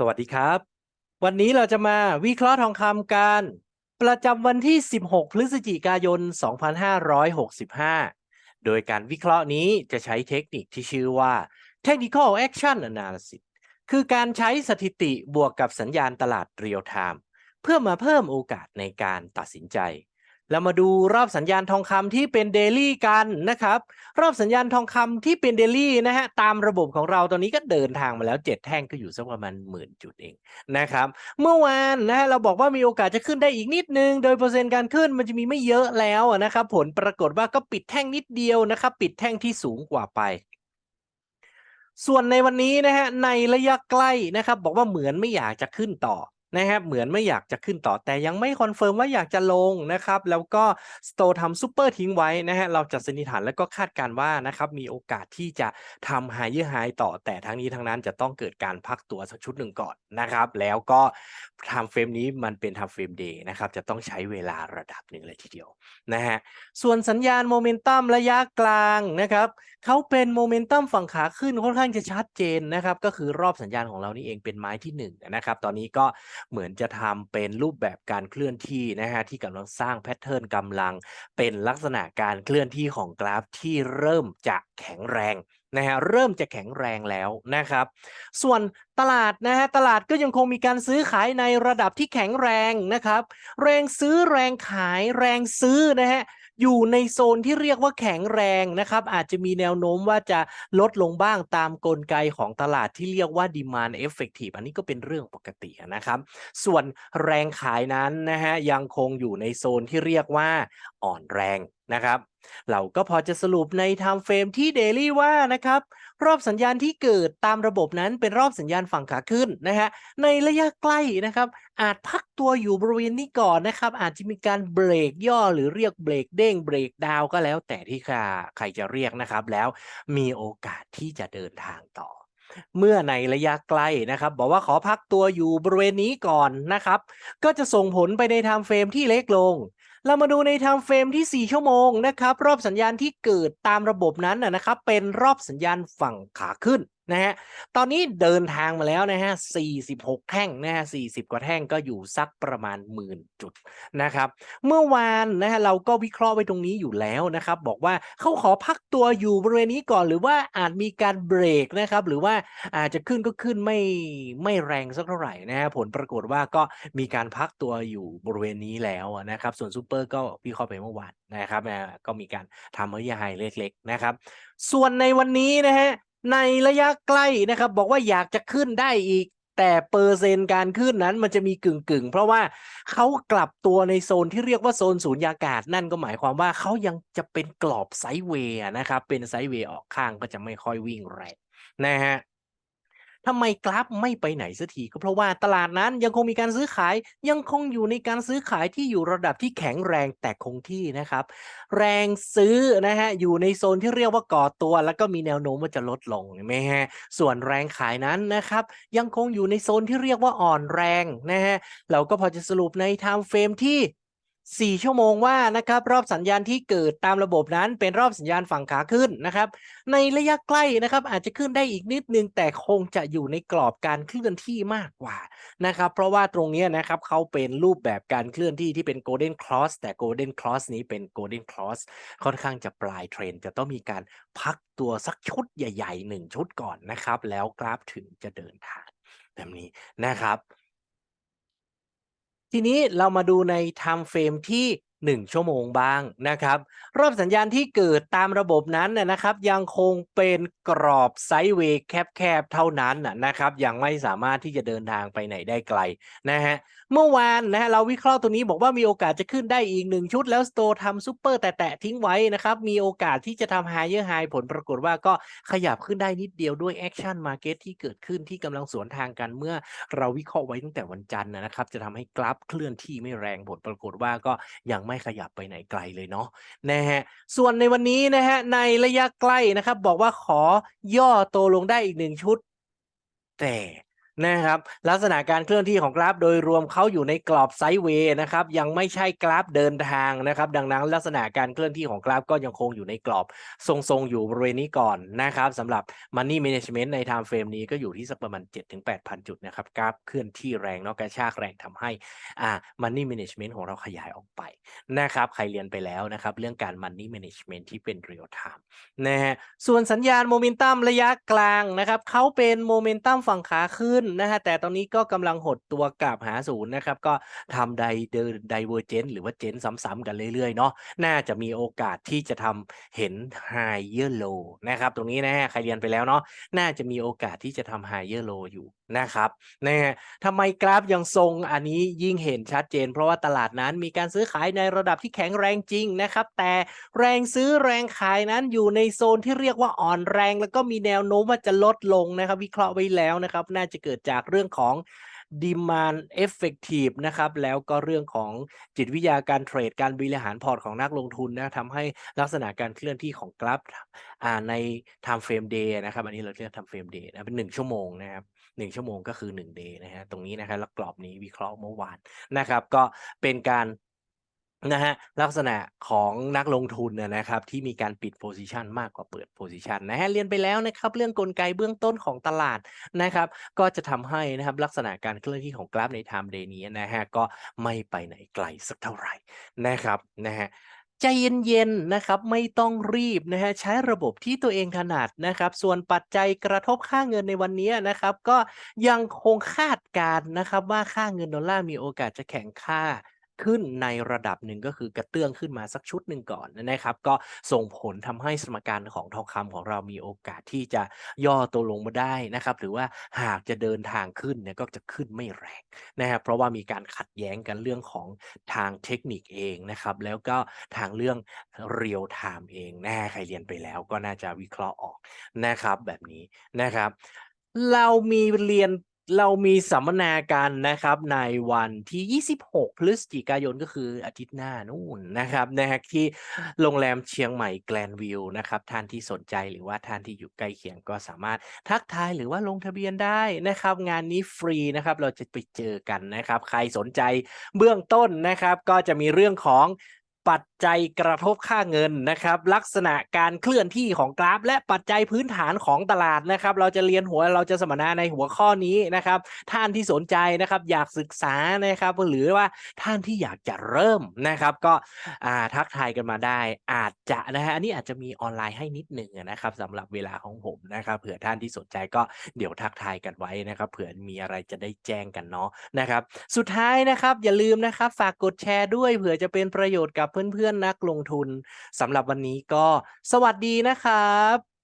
สวัสดีครับ วันนี้เราจะมาวิเคราะห์ทองคำกัน ประจำวันที่ 16 พฤศจิกายน 2565 โดยการวิเคราะห์นี้จะใช้เทคนิคที่ชื่อว่า Technical Action Analysis คือการใช้สถิติบวกกับสัญญาณตลาดเรียลไทม์เพื่อมาเพิ่มโอกาสในการตัดสินใจ เรามาดูรอบสัญญาณทองคำที่เป็นเดลี่กันนะครับ รอบสัญญาณทองคำที่เป็นเดลี่นะฮะตามระบบของเราตอนนี้ก็เดินทางมาแล้ว 7 แท่งก็อยู่สักประมาณหมื่นจุดเองนะครับ เมื่อวานนะฮะเราบอกว่ามีโอกาสจะขึ้นได้อีกนิดนึง โดยเปอร์เซ็นต์การขึ้นมันจะมีไม่เยอะแล้วนะครับ ผลปรากฏว่าก็ปิดแท่งนิดเดียวนะครับ ปิดแท่งที่สูงกว่าไปส่วนในวันนี้นะฮะในระยะใกล้นะครับ บอกว่าเหมือนไม่อยากจะขึ้นต่อ นะครับเหมือนไม่อยากจะขึ้นต่อแต่ยังไม่คอนเฟิร์มว่าอยากจะลงนะครับแล้วก็สโตทำซูเปอร์ทิ้งไว้นะฮะเราจะสันนิษฐานแล้วก็คาดการณ์ว่านะครับมีโอกาสที่จะทำไฮเยอร์ไฮต่อแต่ทั้งนี้ทั้งนั้นจะต้องเกิดการพักตัวสักชุดหนึ่งก่อนนะครับ แล้วก็ทำเฟรมนี้มันเป็นทำเฟรมเดย์นะครับจะต้องใช้เวลาระดับหนึ่งเลยทีเดียวนะฮะส่วนสัญญาณโมเมนตัมระยะกลางนะครับเขาเป็นโมเมนตัมฝั่งขาขึ้นค่อนข้างจะชัดเจนนะครับก็คือรอบสัญญาณของเรานี่เองเป็นไม้ที่หนึ่งนะครับตอนนี้ก็เหมือนจะทำเป็นรูปแบบการเคลื่อนที่นะฮะที่กำลังสร้างแพทเทิร์นกำลัง เป็นลักษณะการเคลื่อนที่ของกราฟที่เริ่มจะแข็งแรงนะฮะเริ่มจะแข็งแรงแล้วนะครับ ส่วนตลาดนะฮะตลาดก็ยังคงมีการซื้อขายในระดับที่แข็งแรงนะครับ แรงซื้อแรงขายแรงซื้อนะฮะ อยู่ในโซนที่เรียกว่าแข็งแรงนะครับ อาจจะมีแนวโน้มว่าจะลดลงบ้างตามกลไกของตลาดที่เรียกว่า demand effective อันนี้ก็เป็นเรื่องปกตินะครับ ส่วนแรงขายนั้นนะฮะยังคงอยู่ในโซนที่เรียกว่าอ่อนแรงนะครับ เราก็พอจะสรุปใน time frame ที่ daily ว่านะครับรอบสัญญาณที่เกิดตามระบบนั้นเป็นรอบสัญญาณฝั่งขาขึ้นนะฮะในระยะใกล้นะครับอาจพักตัวอยู่บริเวณนี้ก่อนนะครับ อาจจะมีการเบรกย่อหรือเรียกเบรกเด้งเบรกดาวก็แล้ว แต่ที่ใครจะเรียกนะครับ แล้วมีโอกาสที่จะเดินทางต่อเมื่อในระยะใกล้นะครับ บอกว่าขอพักตัวอยู่บริเวณนี้ก่อนนะครับ ก็จะส่งผลไปในไทม์เฟรมที่เล็กลง เรามาดูในไทม์เฟรมที่ 4 ชั่วโมงนะครับ รอบสัญญาณที่เกิดตามระบบนั้นนะนะครับ เป็นรอบสัญญาณฝั่งขาขึ้น นะฮะตอนนี้เดินทางมาแล้วนะฮะ46 แท่งนะฮะ40 กว่าแท่งก็อยู่สักประมาณหมื่นจุดนะครับเมื่อวานนะฮะเราก็วิเคราะห์ไว้ตรงนี้อยู่แล้วนะครับบอกว่าเขาขอพักตัวอยู่บริเวณนี้ก่อนหรือว่าอาจมีการเบรกนะครับหรือว่าอาจจะขึ้นก็ขึ้นไม่ไม่แรงสักเท่าไหร่นะฮะผลปรากฏว่าก็มีการพักตัวอยู่บริเวณนี้แล้วนะครับส่วนซูเปอร์ก็วิเคราะห์ไปเมื่อวานนะครับนะก็มีการทำเฮยไฮเล็กๆนะครับส่วนในวันนี้นะฮะ ในระยะใกล้นะครับ บอกว่าอยากจะขึ้นได้อีก แต่เปอร์เซ็นต์การขึ้นนั้นมันจะมีกึ่งกึ่งๆเพราะว่าเขากลับตัวในโซนที่เรียกว่าโซนศูนยากาศ นั่นก็หมายความว่าเขายังจะเป็นกรอบไซด์เวย์นะครับ เป็นไซด์เวย์ออกข้างก็จะไม่ค่อยวิ่งแรงนะฮะ ทำไมกราฟไม่ไปไหนสักทีก็เพราะว่าตลาดนั้นยังคงมีการซื้อขายยังคงอยู่ในการซื้อขายที่อยู่ระดับที่แข็งแรงแต่คงที่นะครับ แรงซื้อนะฮะอยู่ในโซนที่เรียกว่าก่อตัว แล้วก็มีแนวโน้มว่าจะลดลงเห็นไหมฮะส่วนแรงขายนั้นนะครับ ยังคงอยู่ในโซนที่เรียกว่าอ่อนแรงนะฮะเราก็พอจะสรุปในไทม์เฟรมที่ 4 ชั่วโมงว่านะครับรอบสัญญาณที่เกิดตามระบบนั้นเป็นรอบสัญญาณฝั่งขาขึ้นนะครับ ในระยะใกล้นะครับอาจจะขึ้นได้อีกนิดนึง แต่คงจะอยู่ในกรอบการเคลื่อนที่มากกว่านะครับ เพราะว่าตรงนี้นะครับเขาเป็นรูปแบบการเคลื่อนที่ที่เป็น golden cross แต่ golden cross นี้เป็น golden cross ค่อนข้างจะปลายเทรนจะต้องมีการพักตัวสักชุดใหญ่ๆหนึ่งชุดก่อนนะครับ แล้วกราฟถึงจะเดินทางแบบนี้นะครับ ทีนี้เรามาดูในไทม์เฟรมที่ 1 ชั่วโมงบ้างนะครับรอบสัญญาณที่เกิดตามระบบนั้นนะนะครับ ยังคงเป็นกรอบไซด์เวย์แคบๆเท่านั้นนะครับยังไม่สามารถที่จะเดินทางไปไหนได้ไกลนะฮะเมื่อวานนะฮะเราวิเคราะห์ตัวนี้บอกว่ามีโอกาสจะขึ้นได้อีกหนึ่งชุดแล้วสโตทำซูเปอร์แตะทิ้งไว้นะครับ มีโอกาสที่จะทำไฮเยอร์ไฮผลปรากฏว่าก็ขยับขึ้นได้นิดเดียวด้วยแอคชั่นมาเก็ตที่เกิดขึ้นที่กำลังสวนทางกันเมื่อเราวิเคราะห์ไว้ตั้งแต่วันจันทร์นะครับจะทำให้กราฟเคลื่อนที่ไม่แรงผลปรากฏว่าก็ยังไม่ขยับไปไหนไกลเลยเนาะนะฮะส่วนในวันนี้นะฮะในระยะใกล้นะครับ บอกว่าขอย่อโตลงได้อีกหนึ่งชุด แต่ นะครับลักษณะการเคลื่อนที่ของกราฟโดยรวมเขาอยู่ในกรอบไซด์เวย์นะครับยังไม่ใช่กราฟเดินทางนะครับดังนั้นลักษณะการเคลื่อนที่ของกราฟก็ยังคงอยู่ในกรอบ ทรงๆอยู่บริเวณนี้ก่อนนะครับสำหรับ Money Management ใน Time Frame นี้ก็อยู่ที่สักประมาณ 7-8,000 จุดนะครับกราฟเคลื่อนที่แรงเนาะกระชากแรงทำให้อ่า Money Management ของเราขยายออกไปนะครับใครเรียนไปแล้วนะครับเรื่องการ Money Management ที่เป็น Real Time นะฮะส่วนสัญญาณโมเมนตัมระยะกลางนะครับเขาเป็นโมเมนตัมฝั่งขาขึ้นนะฮะแต่ตอนนี้ก็กำลังหดตัวกลับหาศูนย์นะครับ ก็ทำไดเดินไดเวอร์เจนหรือว่าเจนซ้ำๆกันเรื่อยๆเนาะน่าจะมีโอกาสที่จะทำเห็นไฮเยอร์โลนะครับ ตรงนี้นะฮะใครเรียนไปแล้วเนาะน่าจะมีโอกาสที่จะทำไฮเยอร์โลอยู่ นะครับนะฮะทำไมกราฟยังทรงอันนี้ยิ่งเห็นชัดเจน เพราะว่าตลาดนั้นมีการซื้อขายในระดับที่แข็งแรงจริงนะครับ แต่แรงซื้อแรงขายนั้นอยู่ในโซนที่เรียกว่าอ่อนแรง แล้วก็มีแนวโน้มว่าจะลดลงนะครับ วิเคราะห์ไว้แล้วนะครับ น่าจะเกิดจากเรื่องของ demand effective นะครับแล้วก็เรื่องของจิตวิทยาการเทรดการบริหารพอร์ตของนักลงทุนนะทำให้ลักษณะการเคลื่อนที่ของกราฟใน time frame day นะครับ อันนี้เราเรียก time frame day นะเป็นหนึ่งชั่วโมงนะครับหนึ่งชั่วโมงก็คือหนึ่ง day นะฮะตรงนี้นะครับแล้วกรอบนี้วิเคราะห์เมื่อวานนะครับ ก็เป็นการ นะฮะลักษณะของนักลงทุนนะครับที่มีการปิดโพซิชันมากกว่าเปิดโพซิชันนะฮะเรียนไปแล้วนะครับเรื่องกลไกเบื้องต้นของตลาดนะครับก็จะทำให้นะครับลักษณะการเคลื่อนที่ของกราฟในไทม์เดย์นี้นะฮะก็ไม่ไปไหนไกลสักเท่าไหร่นะครับนะฮะใจเย็นๆนะครับไม่ต้องรีบนะฮะใช้ระบบที่ตัวเองถนัดนะครับ ส่วนปัจจัยกระทบค่าเงินในวันนี้นะครับ ก็ยังคงคาดการณ์นะครับว่าค่าเงินดอลลาร์มีโอกาสจะแข็งค่า ขึ้นในระดับหนึ่งก็คือกระเตื้องขึ้นมาสักชุดหนึ่งก่อนนะครับ ก็ส่งผลทำให้สมการของทองคำของเรามีโอกาสที่จะย่อตัวลงมาได้นะครับ หรือว่าหากจะเดินทางขึ้นเนี่ยก็จะขึ้นไม่แรงนะครับเพราะว่ามีการขัดแย้งกันเรื่องของทางเทคนิคเองนะครับ แล้วก็ทางเรื่องเรียลไทม์เองแนะใครเรียนไปแล้วก็น่าจะวิเคราะห์ออกนะครับแบบนี้นะครับเรามีเรียน เรามีสัมมนากันนะครับในวันที่ 26 พฤศจิกายนก็คืออาทิตย์หน้านู่นนะครับนะฮะที่โรงแรมเชียงใหม่แกลนวิวนะครับท่านที่สนใจหรือว่าท่านที่อยู่ใกล้เคียงก็สามารถทักทายหรือว่าลงทะเบียนได้นะครับ งานนี้ฟรีนะครับเราจะไปเจอกันนะครับ ใครสนใจเบื้องต้นนะครับ ก็จะมีเรื่องของปัจจัยกระทบค่าเงินนะครับ ลักษณะการเคลื่อนที่ของกราฟ และปัจจัยพื้นฐานของตลาดนะครับ เราจะเรียนหัวเราจะสัมมนาในหัวข้อนี้นะครับ ท่านที่สนใจนะครับ อยากศึกษานะครับ หรือว่าท่านที่อยากจะเริ่มนะครับ ก็ทักทายกันมาได้ อาจจะนะฮะอันนี้อาจจะมีออนไลน์ให้นิดหนึ่งนะครับสำหรับเวลาของผมนะครับ เผื่อท่านที่สนใจก็เดี๋ยวทักทายกันไว้นะครับ เผื่อมีอะไรจะได้แจ้งกันเนาะนะครับ สุดท้ายนะครับ อย่าลืมนะครับ ฝากกดแชร์ด้วยเผื่อจะเป็นประโยชน์กับเพื่อนๆนักลงทุนสำหรับวันนี้ก็สวัสดีนะครับ